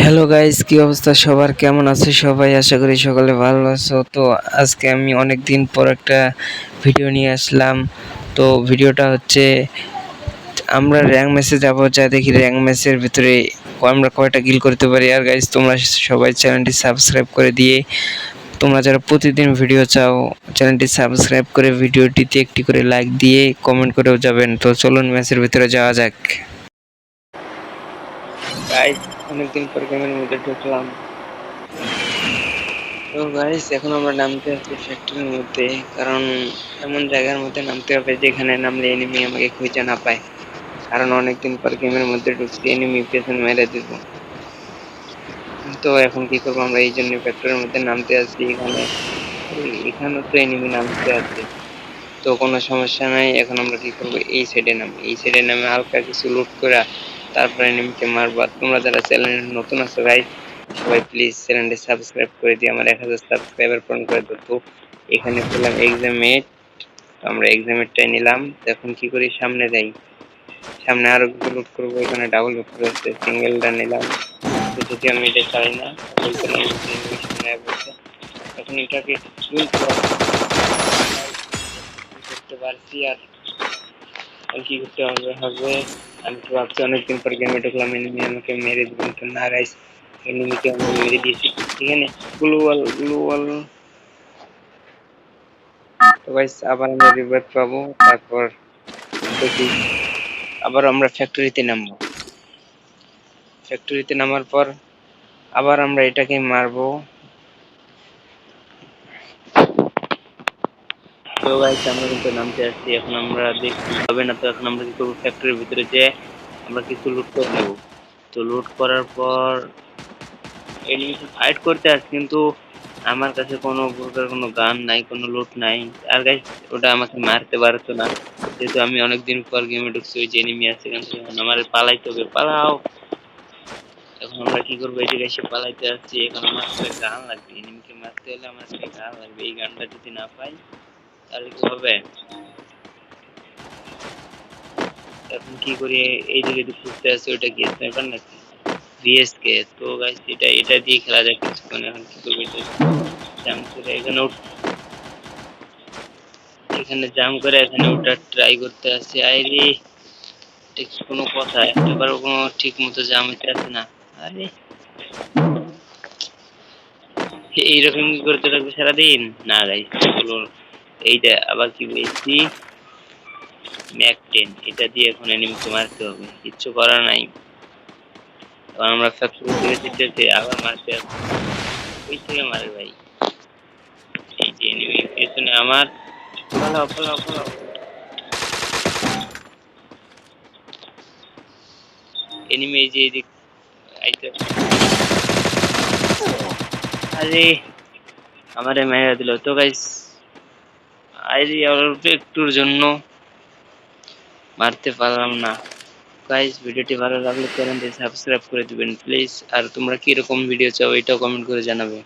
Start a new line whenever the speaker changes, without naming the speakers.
Hello guys কি অবস্থা? সবার কেমন আছে? সবাই আশা করি সকলে ভালো আছো। তো আজকে আমি অনেক দিন পর একটা ভিডিও নিয়ে আসলাম। তো ভিডিওটা হচ্ছে, আমরা র্যাঙ্ক ম্যাচে যাব, যা দেখি র্যাঙ্ক ম্যাচের ভিতরে আমরা কয়টা গিল করতে পারি। আর গাইস তোমরা সবাই চ্যানেলটি সাবস্ক্রাইব করে দিয়ে, তোমরা যারা প্রতিদিন ভিডিও চাও চ্যানেলটি সাবস্ক্রাইব করে ভিডিওটিতে একটি করে লাইক দিয়ে কমেন্ট করেও যাবেন। তো চলুন ম্যাচের ভিতরে যাওয়া যাক। গাইস অনেকদিন পর গেমের মধ্যে ঢুকলাম। তো গাইস এখন আমরা নামতে আছি ফ্যাক্টরির মধ্যে, কারণ এমন জায়গার মধ্যে নামতে হবে যেখানে নামলে এনিমি আমাকে খুঁজে না পায়। কারণ অনেকদিন পর গেমের মধ্যে ঢুকছি এনিমি পেছন মেরে দিব। তো এখন কি করব আমরা? এই জন্য ফ্যাক্টরির মধ্যে নামতে আসছি, এখানে। এখানে তো এনিমি নামতে আছে তো কোনো সমস্যা নাই, এখন আমরা কি করব? এই সাইডে নাম এই সাইডে নামে হালকা কিছু লুট করে তারপরে এনিমিকে মারবা। তোমরা যারা চ্যানেলে নতুন আছো গাইস সবাই প্লিজ চ্যানেলটি সাবস্ক্রাইব করে দিয়ে আমার এক হাজার সাবস্ক্রাইবার পূরণ করে দাও তো। এখানে পেলাম এক্সামেট আমরা এক্সামেটটাই নিলাম। এখন কি করি? সামনে যাই। সামনে আরও লুট করব। এখানে ডাবল লুট রয়েছে সিঙ্গেলটা নিলাম। তো যদি আমি এটা চাই না এখন এটাকে করতে পারছি আর কি হবে আমি তো ভাবছি অনেকদিন পর গেমে ঢুকলাম এনিমি আমাকে মেরে দিবেন তো না গাইস এনিমিকে আমি মেরে দিয়েছি এখানে গ্লু ওয়াল গ্লু ওয়াল তো গাইস আবার রিভাইভ পাবো। তারপর দেখি। আবার আমরা ফ্যাক্টরিতে নামবো। ফ্যাক্টরিতে নামার পর আবার আমরা এটাকে মারবো। তো গাইস আমরা কিন্তু নামতে আসছি। এখন আমরা দেখি হবে না তো এখন আমরা কি করব? ফ্যাক্টরির ভিতরে যে আমরা কিছু লুট করে নেব। তো লুট করার পর এনিমি ফাইট করতে আসছি, কিন্তু আমার কাছে কোনো প্রকার কোনো গান নাই, কোনো লুট নাই। আর গাইস ওটা আমাকে মারতে পারতো না। যেহেতু আমি অনেকদিন পর গেমে ঢুকছি, ওই যে এনিমি আছে, এখান থেকে আমার পালাইতে হবে। পালাও! এখন আমরা কি করব? এদিকে এসে পালাইতে আসছি। এখন আমার কাছে গান লাগবে। এনিমিকে মারতে হলে আমার কাছে গান লাগবে। এই গানটা যদি না পাই তাহলে কি হবে এখন কি করি, এইদিকে যে খুঁজতে আছে ওটা কি স্নাইপার নাকি? বিএসকে তো গাইস এটা এটা দিয়ে খেলা যায় কিছুক্ষণ, এখন কি করব এটা? জাম করে এখানে এখানে জাম করে এখানে ওটা ট্রাই করতে আসছে। আরে ঠিক কোনো কথা? একটাবারও কোনো ঠিক মতো জাম হইতে আসে না। আরে। এইরকম কি করতে থাকবে সারাদিন? না গাইস এইটা আবার কি বলছি? ম্যাক টেন এটা দিয়ে এখন এনিমিকে মারতে হবে কিচ্ছু করার নাই। তখন আমরা ফ্যাক্টরি থেকে যেতে আবার মারতে হবে। ওই থেকে মারে ভাই। এই যে এনিমি পেছনে আমার। পালাও পালাও পালাও এনিমি এই যে এদিক আইতে আরে আমারে মেরে দিল। তো গাইস অল্প একটুর জন্য মারতে পারলাম না। গাইস ভিডিওটি ভালো লাগলে চ্যানেলটি সাবস্ক্রাইব করে দিবেন প্লিজ আর তোমরা কি রকম ভিডিও চাও, এটাও কমেন্ট করে জানাবে।